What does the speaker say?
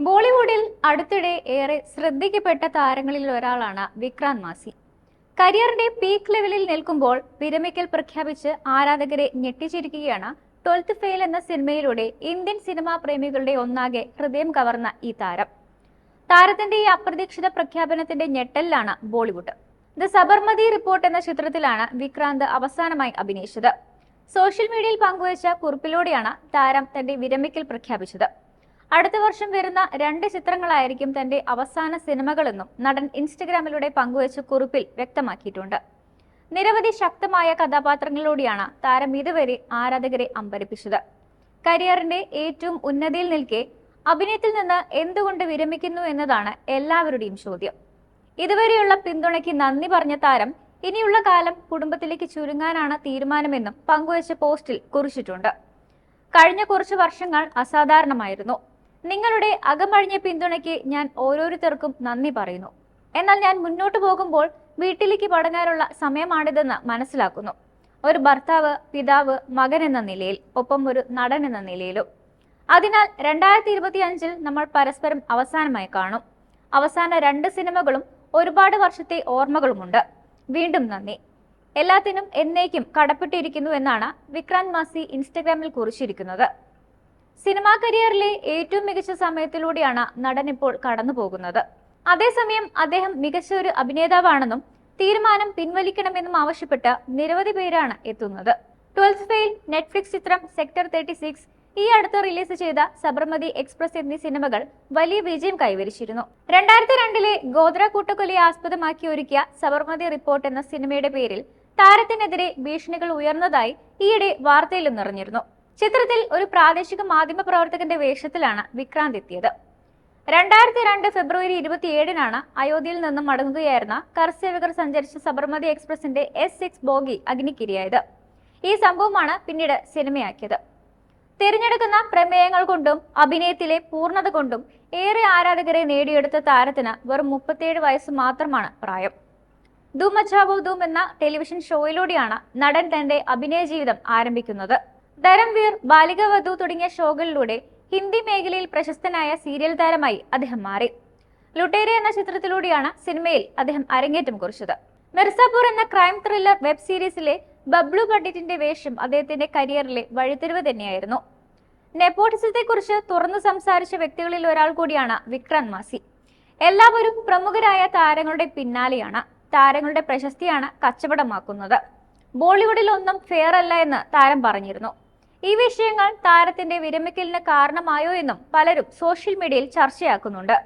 ബോളിവുഡിൽ അടുത്തിടെ ഏറെ ശ്രദ്ധിക്കപ്പെട്ട താരങ്ങളിൽ ഒരാളാണ് വിക്രാന്ത് മാസി. കരിയറിന്റെ പീക്ക് ലെവലിൽ നിൽക്കുമ്പോൾ വിരമിക്കൽ പ്രഖ്യാപിച്ച് ആരാധകരെ ഞെട്ടിച്ചിരിക്കുകയാണ് ട്വൽത്ത് ഫെയിൽ എന്ന സിനിമയിലൂടെ ഇന്ത്യൻ സിനിമാ പ്രേമികളുടെ ഒന്നാകെ ഹൃദയം കവർന്ന ഈ താരം. താരത്തിന്റെ ഈ അപ്രതീക്ഷിത പ്രഖ്യാപനത്തിന്റെ ഞെട്ടലിലാണ് ബോളിവുഡ്. ദ സബർമതി റിപ്പോർട്ട് എന്ന ചിത്രത്തിലാണ് വിക്രാന്ത് അവസാനമായി അഭിനയിച്ചത്. സോഷ്യൽ മീഡിയയിൽ പങ്കുവച്ച കുറിപ്പിലൂടെയാണ് താരം തന്റെ വിരമിക്കൽ പ്രഖ്യാപിച്ചത്. അടുത്ത വർഷം വരുന്ന രണ്ട് ചിത്രങ്ങളായിരിക്കും തന്റെ അവസാന സിനിമകളെന്നും നടൻ ഇൻസ്റ്റഗ്രാമിലൂടെ പങ്കുവച്ച കുറിപ്പിൽ വ്യക്തമാക്കിയിട്ടുണ്ട്. നിരവധി ശക്തമായ കഥാപാത്രങ്ങളിലൂടെയാണ് താരം ഇതുവരെ ആരാധകരെ അമ്പരിപ്പിച്ചത്. കരിയറിന്റെ ഏറ്റവും ഉന്നതിയിൽ നിൽക്കെ അഭിനയത്തിൽ നിന്ന് എന്തുകൊണ്ട് വിരമിക്കുന്നു എന്നതാണ് എല്ലാവരുടെയും ചോദ്യം. ഇതുവരെയുള്ള പിന്തുണയ്ക്ക് നന്ദി പറഞ്ഞ താരം ഇനിയുള്ള കാലം കുടുംബത്തിലേക്ക് ചുരുങ്ങാനാണ് തീരുമാനമെന്നും പങ്കുവച്ച പോസ്റ്റിൽ കുറിച്ചിട്ടുണ്ട്. കഴിഞ്ഞ കുറച്ച് വർഷങ്ങൾ അസാധാരണമായിരുന്നു. നിങ്ങളുടെ അകമഴിഞ്ഞ പിന്തുണയ്ക്ക് ഞാൻ ഓരോരുത്തർക്കും നന്ദി പറയുന്നു. എന്നാൽ ഞാൻ മുന്നോട്ട് പോകുമ്പോൾ വീട്ടിലേക്ക് പടങ്ങാനുള്ള സമയമാണിതെന്ന് മനസ്സിലാക്കുന്നു. ഒരു ഭർത്താവ് പിതാവ് മകൻ എന്ന നിലയിൽ ഒപ്പം ഒരു നടൻ എന്ന നിലയിലും. അതിനാൽ രണ്ടായിരത്തി ഇരുപത്തി അഞ്ചിൽ നമ്മൾ പരസ്പരം അവസാനമായി കാണും. അവസാന രണ്ട് സിനിമകളും ഒരുപാട് വർഷത്തെ ഓർമ്മകളുമുണ്ട്. വീണ്ടും നന്ദി. എല്ലാത്തിനും എന്നേക്കും കടപ്പെട്ടിരിക്കുന്നു എന്നാണ് വിക്രാന്ത് മാസി ഇൻസ്റ്റഗ്രാമിൽ കുറിച്ചിരിക്കുന്നത്. സിനിമാ കരിയറിലെ ഏറ്റവും മികച്ച സമയത്തിലൂടെയാണ് നടൻ ഇപ്പോൾ കടന്നു പോകുന്നത്. അതേസമയം അദ്ദേഹം മികച്ച ഒരു അഭിനേതാവാണെന്നും തീരുമാനം പിൻവലിക്കണമെന്നും ആവശ്യപ്പെട്ട് നിരവധി പേരാണ് എത്തുന്നത്. ട്വൽത്ത് ഫെയിൽ നെറ്റ്ഫ്ലിക്സ് ചിത്രം സെക്ടർ തേർട്ടി സിക്സ് ഈ അടുത്ത് റിലീസ് ചെയ്ത സബർമതി എക്സ്പ്രസ് എന്നീ സിനിമകൾ വലിയ വിജയം കൈവരിച്ചിരുന്നു. രണ്ടായിരത്തി രണ്ടിലെ ഗോദ്ര കൂട്ടക്കൊലയെ ആസ്പദമാക്കി ഒരുക്കിയ സബർമതി റിപ്പോർട്ട് എന്ന സിനിമയുടെ പേരിൽ താരത്തിനെതിരെ ഭീഷണികൾ ഉയർന്നതായി ഈയിടെ വാർത്തയിലും നിറഞ്ഞിരുന്നു. ചിത്രത്തിൽ ഒരു പ്രാദേശിക മാധ്യമ പ്രവർത്തകന്റെ വേഷത്തിലാണ് വിക്രാന്ത് എത്തിയത്. രണ്ടായിരത്തി രണ്ട് ഫെബ്രുവരി ഇരുപത്തിയേഴിനാണ് അയോധ്യയിൽ നിന്നും മടങ്ങുകയായിരുന്ന കർസേവകർ സഞ്ചരിച്ച സബർമതി എക്സ്പ്രസിന്റെ എസ് സിക്സ് ബോഗി അഗ്നിക്കിരയായത്. ഈ സംഭവമാണ് പിന്നീട് സിനിമയാക്കിയത്. തിരഞ്ഞെടുക്കുന്ന പ്രമേയങ്ങൾ കൊണ്ടും അഭിനയത്തിലെ പൂർണത കൊണ്ടും ഏറെ ആരാധകരെ നേടിയെടുത്ത താരത്തിന് വെറും മുപ്പത്തിയേഴ് വയസ്സ് മാത്രമാണ് പ്രായം. ധൂം മച്ചാവോ ധൂം എന്ന ടെലിവിഷൻ ഷോയിലൂടെയാണ് നടൻ തന്റെ അഭിനയ ജീവിതം ആരംഭിക്കുന്നത്. ധരംവീർ ബാലികവധു തുടങ്ങിയ ഷോകളിലൂടെ ഹിന്ദി മേഖലയിൽ പ്രശസ്തനായ സീരിയൽ താരമായി അദ്ദേഹം മാറി. ലുട്ടേരി എന്ന ചിത്രത്തിലൂടെയാണ് സിനിമയിൽ അദ്ദേഹം അരങ്ങേറ്റം കുറിച്ചത്. മിർസാപൂർ എന്ന ക്രൈം ത്രില്ലർ വെബ് സീരീസിലെ ബബ്ലു പണ്ഡിറ്റിന്റെ വേഷം അദ്ദേഹത്തിന്റെ കരിയറിലെ വഴിത്തിരിവ് തന്നെയായിരുന്നു. നെപ്പോട്ടിസത്തെ കുറിച്ച് തുറന്നു സംസാരിച്ച വ്യക്തികളിൽ ഒരാൾ കൂടിയാണ് വിക്രാന്ത് മാസി. എല്ലാവരും പ്രമുഖരായ താരങ്ങളുടെ പിന്നാലെയാണ് താരങ്ങളുടെ പ്രശസ്തിയാണ് കച്ചവടമാക്കുന്നത്. ബോളിവുഡിൽ ഒന്നും ഫെയർ അല്ല എന്ന് താരം പറഞ്ഞിരുന്നു. ഈ വിഷയങ്ങൾ താരത്തിന്റെ വിരമിക്കലിന് കാരണമായോ എന്നും പലരും സോഷ്യൽ മീഡിയയിൽ ചർച്ചയാക്കുന്നുണ്ട്.